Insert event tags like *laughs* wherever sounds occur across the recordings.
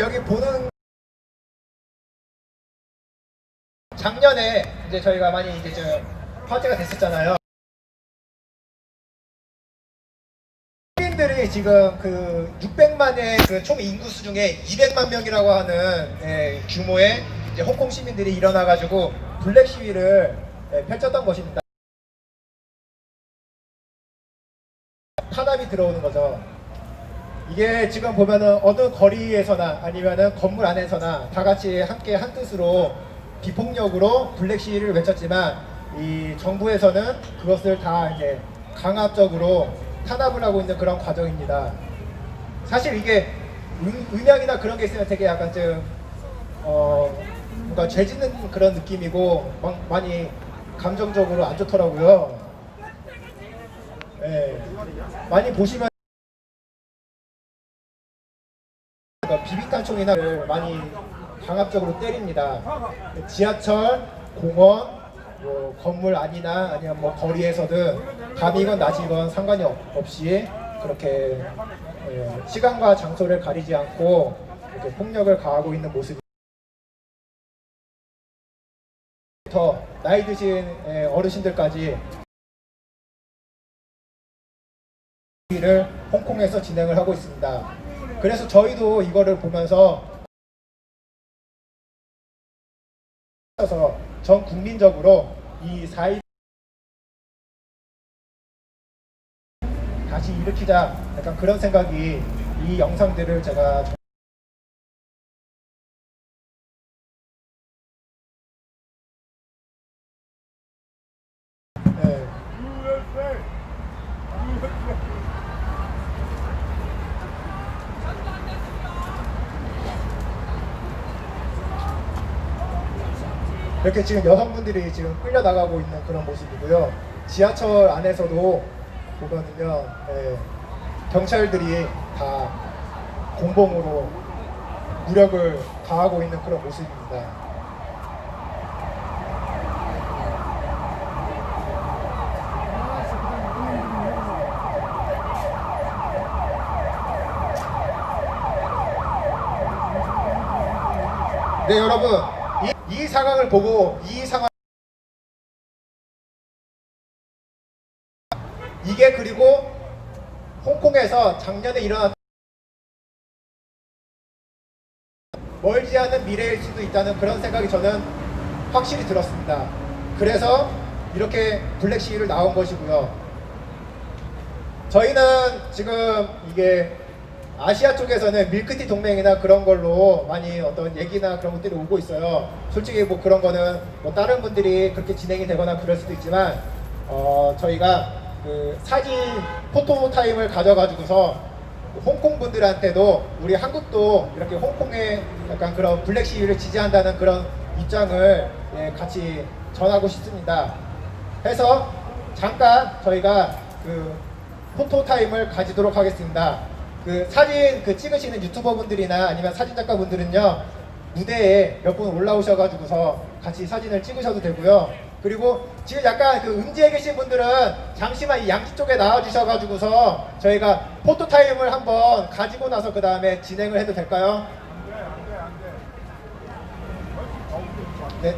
여기 보는 작년에 이제 저희가 많이 이제 좀 화제가 됐었잖아요. 시민들이 지금 그 600만의 그 총 인구수 중에 200만 명이라고 하는 예, 규모의 이제 홍콩 시민들이 일어나가지고 블랙 시위를 예, 펼쳤던 것입니다. 탄압이 들어오는 거죠. 이게 지금 보면은 어느 거리에서나 아니면은 건물 안에서나 다 같이 함께 한 뜻으로 비폭력으로 블랙 시위를 외쳤지만 이 정부에서는 그것을 다 이제 강압적으로 탄압을 하고 있는 그런 과정입니다. 사실 이게 음, 음향이나 그런 게 있으면 되게 약간 좀 어, 뭔가 죄짓는 그런 느낌이고 막 많이 감정적으로 안 좋더라고요. 예. 많이 보시면 그러니까 비비탄 총이나 많이 강압적으로 때립니다. 지하철, 공원, 뭐 건물 안이나 아니면 뭐 거리에서든 밤이건 낮이건 상관이 없- 없이 그렇게 예, 시간과 장소를 가리지 않고 이렇게 폭력을 가하고 있는 모습이 더 나이 드신 예, 어르신들까지 를 홍콩에서 진행을 하고 있습니다. 그래서 저희도 이거를 보면서 전 국민적으로 이 사이 다시 일으키자. 약간 그런 생각이 이 영상들을 제가 네. 이렇게 지금 여성분들이 지금 끌려 나가고 있는 그런 모습이고요. 지하철 안에서도 보면은요, 예, 경찰들이 다 공봉으로 무력을 가하고 있는 그런 모습입니다. 네, 여러분, 이, 이 상황을 보고 이 상황 이게 그리고 홍콩에서 작년에 일어났 멀지 않은 미래일 수도 있다는 그런 생각이 저는 확실히 들었습니다. 그래서 이렇게 블랙 시위를 나온 것이고요. 저희는 지금 이게 아시아 쪽에서는 밀크티 동맹이나 그런 걸로 많이 어떤 얘기나 그런 것들이 오고 있어요. 솔직히 뭐 그런 거는 뭐 다른 분들이 그렇게 진행이 되거나 그럴 수도 있지만 어 저희가 그 사진 포토 타임을 가져가지고서 홍콩 분들한테도 우리 한국도 이렇게 홍콩의 약간 그런 블랙 시위를 지지한다는 그런 입장을 예, 같이 전하고 싶습니다. 해서 잠깐 저희가 그 포토 타임을 가지도록 하겠습니다. 그 사진 그 찍으시는 유튜버 분들이나 아니면 사진 작가 분들은요 무대에 몇 분 올라오셔가지고서 같이 사진을 찍으셔도 되고요. 그리고 지금 약간 그 음지에 계신 분들은 잠시만 이 양지 쪽에 나와주셔가지고서 저희가 포토 타임을 한번 가지고 나서 그 다음에 진행을 해도 될까요? 네.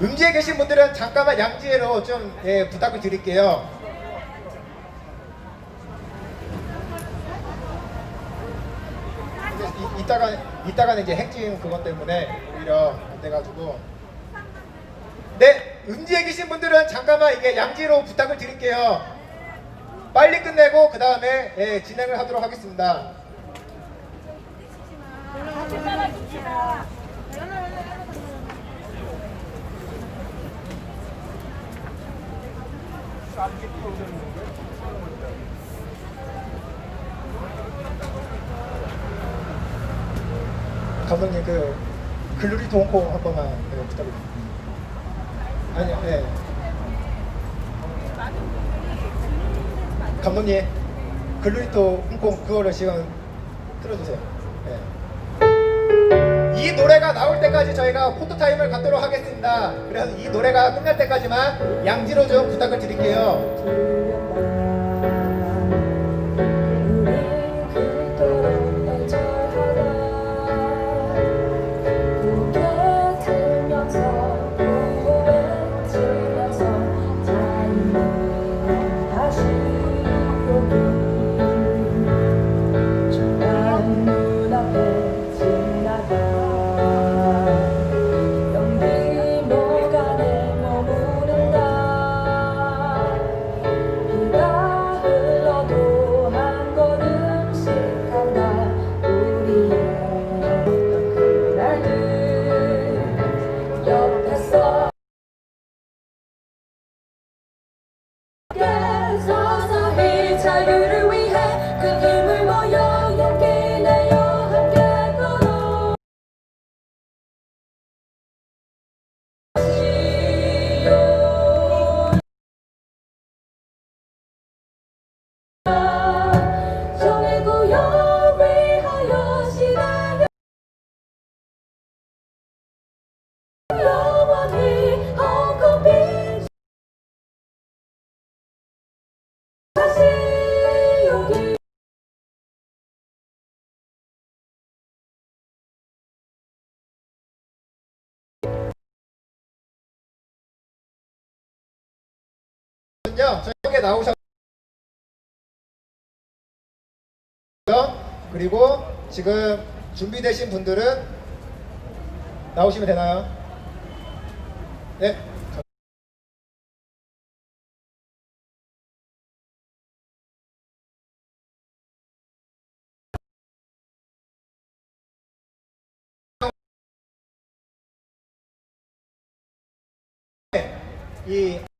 음지에 계신 분들은 잠깐만 양지로 좀 예, 부탁을 드릴게요. 근데 이, 이따가 이따가는 이제 핵심 그것 때문에 오히려 안 돼가지고 네 음지에 계신 분들은 잠깐만 이게 양지로 부탁을 드릴게요. 빨리 끝내고 그 다음에 예, 진행을 하도록 하겠습니다. 감독님 그 글루리토 홍콩 한 번만 네, 부탁드립니다. 아니요, 네. 감독님 글루리토 홍콩 그거를 지금 틀어주세요. 네. 이 노래가 나올 때까지 저희가 포토 타임을 갖도록 하겠습니다. 그래서 이 노래가 끝날 때까지만 양지로 좀 부탁을 드릴게요. 분들은요 저녁에 나오셔 그리고 지금 준비되신 분들은 나오시면 되나요? 네. 이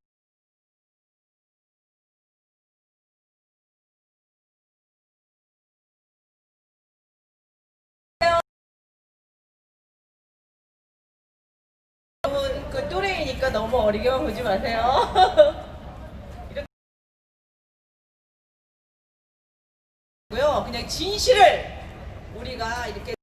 또래이니까 너무 어리게 보지 마세요. *laughs* 이렇게 고요. 그냥 진실을 우리가 이렇게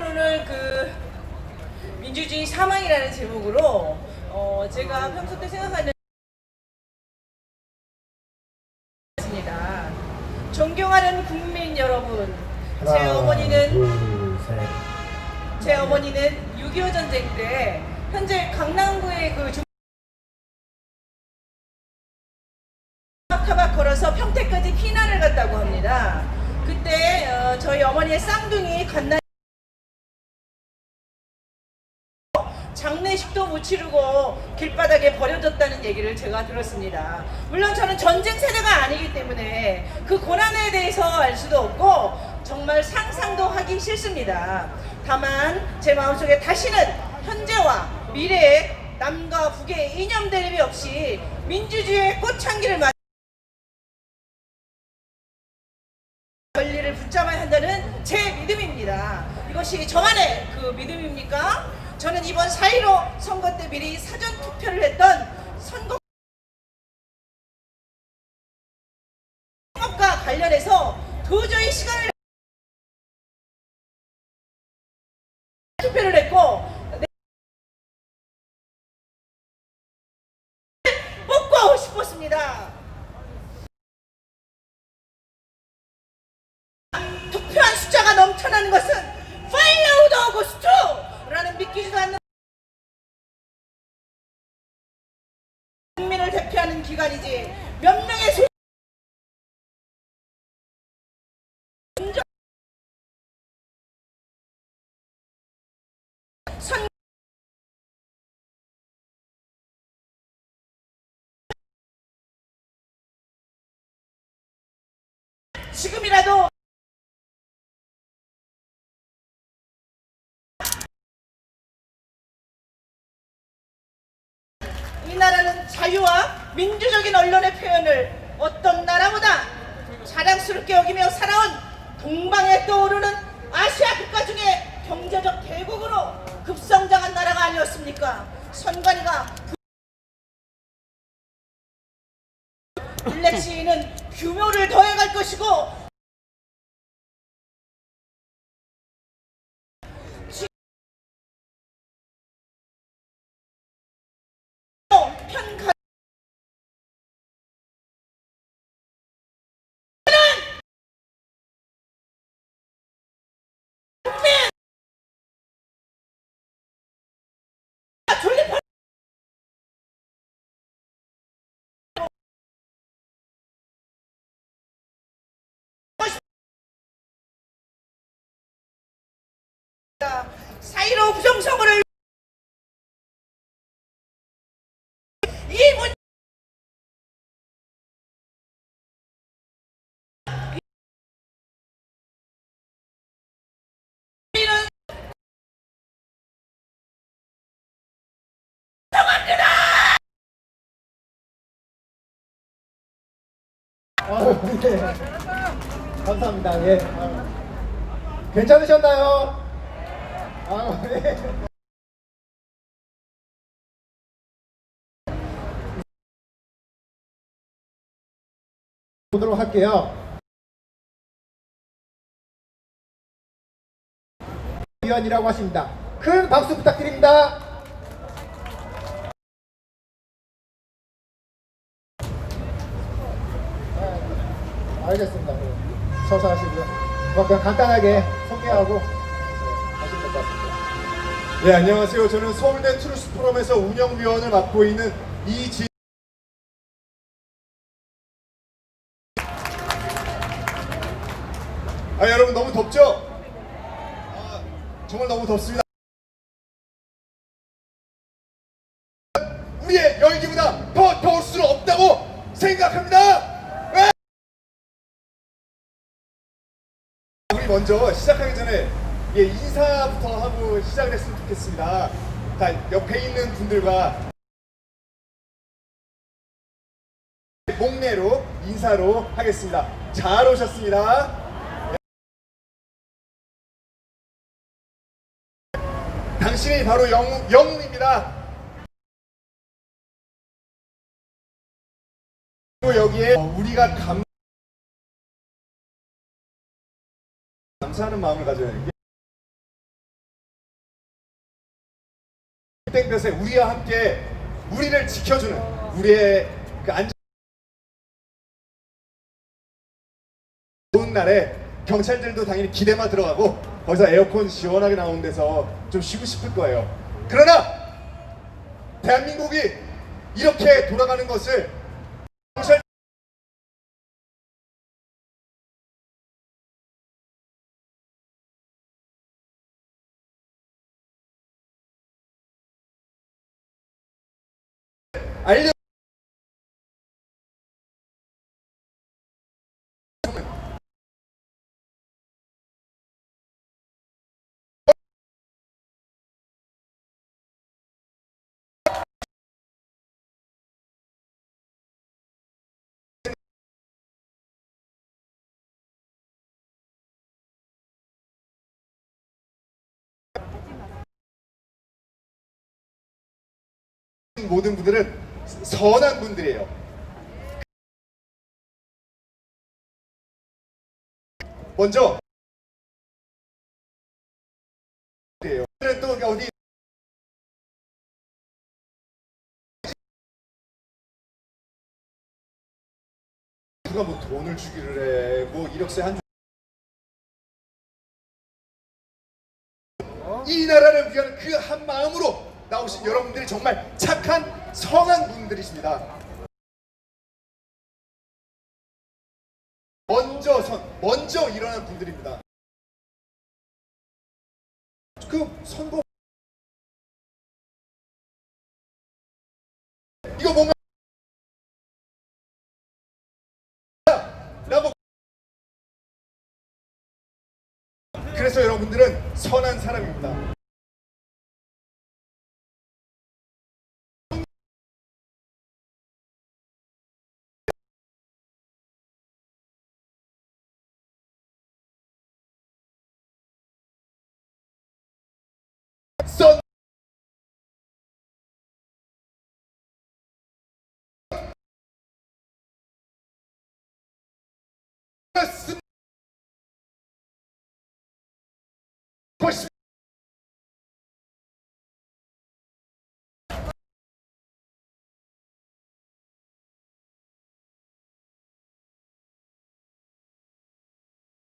오늘 그 민주주의 사망이라는 제목으로 어 제가 평소 때 생각하는. 존경하는 국민 여러분, 제 어머니는. 제 어머니는 6.25 전쟁 때 현재 강남구의 그 중... 타박 걸어서 평택까지 피난을 갔다고 합니다. 그때 어, 저희 어머니의 쌍둥이 갓난 장례식도 못 치르고 길바닥에 버려졌다는 얘기를 제가 들었습니다. 물론 저는 전쟁 세대가 아니기 때문에 그 고난에 대해서 알 수도 없고 정말 상상도 하기 싫습니다. 다만 제 마음속에 다시는 현재와 미래의 남과 북의 이념 대립이 없이 민주주의의 꽃향기를 맞 권리를 붙잡아야 한다는 제 믿음입니다. 이것이 저만의 그 믿음입니까? 저는 이번 4.15 선거 때 미리 사전 투표를 했던 투표를 했고 내- 뽑고 싶었습니다. 투표한 숫자가 넘쳐나는 것은 파일라우드 오고스트라는 믿기지도 않는 국민을 대표하는 기관이지 몇 명의 지금이라도 이 나라는 자유와 민주적인 언론의 표현을 어떤 나라보다 자랑스럽게 여기며 살아온 동방에 떠오르는 아시아 국가 중에 경제적 대국으로 급성장한 나라가 아니었습니까? 선관위가 블랙 시인은 규모를 더해갈 것이고 사이로 부정선거를 이 문... 아, 네. 감사합니다. 예. 아, 괜찮으셨나요? 아, 네. 보도록 할게요. 위원이라고 하십니다. 큰 박수 부탁드립니다. 알겠습니다. 네. 서서 하시고요. 뭐 그냥 간단하게 소개하고 네. 네, 안녕하세요. 저는 서울대 트루스 포럼에서 운영위원을 맡고 있는 이지. 아, 여러분 너무 덥죠? 아, 정말 너무 덥습니다. 우리의 열기보다 더 더울 수는 없다고 생각합니다. 왜? 우리 먼저 시작하기 전에 예, 인사부터 하고 시작을 했으면 좋겠습니다. 자, 옆에 있는 분들과 목례로 인사로 하겠습니다. 잘 오셨습니다. 당신이 바로 영웅, 영웅입니다. 그리고 여기에 우리가 감 감사하는 마음을 가져야 돼요. 땡볕에 우리와 함께 우리를 지켜주는 우리의 그 안전 좋은 날에 경찰들도 당연히 기대만 들어가고 거기서 에어컨 시원하게 나오는 데서 좀 쉬고 싶을 거예요. 그러나 대한민국이 이렇게 돌아가는 것을 알려 모든 분들은 선한 분들이에요. 먼저 또 어디 누가 뭐 돈을 주기를 해, 뭐 이력서 한 줄. 이 나라를 위한 그 한 마음으로 나오신 여러분들이 정말 착한 성한 분들이십니다. 먼저 선, 먼저 일어난 분들입니다. 그 선거 이거 뭔가 그래서 여러분들은 선한 사람입니다.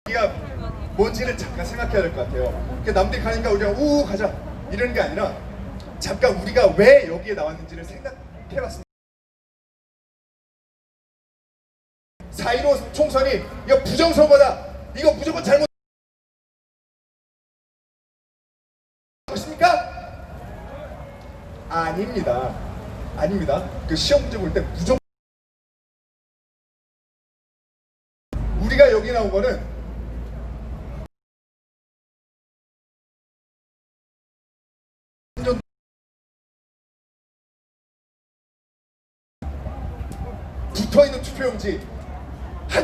우리가 뭔지를 잠깐 생각해야 될 것 같아요. 그러니까 남들이 가니까 우리가 우 가자 이러는 게 아니라 잠깐 우리가 왜 여기에 나왔는지를 생각해봤습니다. 4.15 총선이 이거 부정선거다. 이거 무조건 잘못. 것입니까? 아닙니다. 아닙니다. 그 시험 문제 볼 때 무조건 우리가 여기 나온 거는 붙어 있는 투표용지